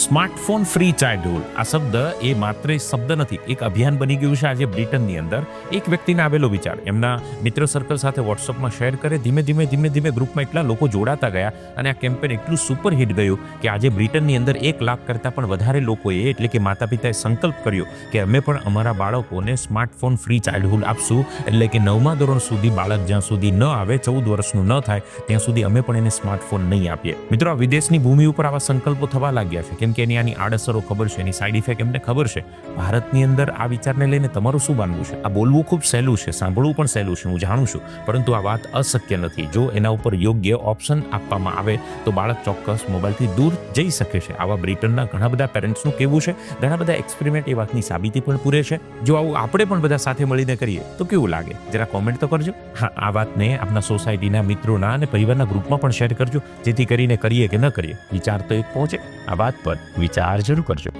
Smartphone free childhood આ શબ્દ એ માત્ર શબ્દ નથી, એક અભિયાન બની ગયું છે આજે બ્રિટનની અંદર. એક વ્યક્તિને આવેલો વિચાર. એમના મિત્ર સર્કલ સાથે વોટ્સઅપમાં શેર કરે, ધીમે ધીમે ધીમે ધીમે ગ્રુપમાં એટલા લોકો જોડાતા ગયા અને આ કેમ્પેન એટલું સુપર હિટ ગયું કે આજે બ્રિટનની અંદર એક લાખ કરતાં પણ વધારે લોકોએ એટલે કે માતા પિતાએ સંકલ્પ કર્યો કે અમે પણ અમારા બાળકોને સ્માર્ટફોન ફ્રી ચાઇલ્ડહુડ આપશું. એટલે કે નવમા ધોરણ સુધી બાળક જ્યાં સુધી ન આવે, ચૌદ વર્ષનું ન થાય, ત્યાં સુધી અમે પણ એને સ્માર્ટફોન નહીં આપીએ. મિત્રો, આ વિદેશની ભૂમિ ઉપર આવા સંકલ્પો થવા લાગ્યા છે. કેમ કે એની આની આડઅસરો ખબર છે, એની સાઈડ ઇફેક્ટ એમને ખબર છે. ભારતની અંદર આ વિચારને લઈને તમારું શું માનવું છે? આ બોલવું ખૂબ સહેલું છે, સાંભળવું પણ સહેલું છે, હું જાણું છું. પરંતુ આ વાત અશક્ય નથી. જો એના ઉપર યોગ્ય ઓપ્શન આપવામાં આવે, તો બાળક ચોક્કસ મોબાઈલથી દૂર જઈ શકે છે. આવા બ્રિટનના ઘણા બધા પેરેન્ટ્સનું કેવું છે, ઘણા બધા એક્સપેરિમેન્ટ એ વાતની સાબિતી પણ પૂરે છે. જો આવું આપણે પણ બધા સાથે મળીને કરીએ, તો કેવું લાગે? જરા કોમેન્ટ તો કરજો. હા, આ વાતને આપના સોસાયટીના મિત્રોના અને પરિવારના ગ્રુપમાં પણ શેર કરજો, જેથી કરીને કરીએ કે ન કરીએ, વિચાર તો એક પહોંચે. આ વાત પર વિચાર જરૂર કરજો.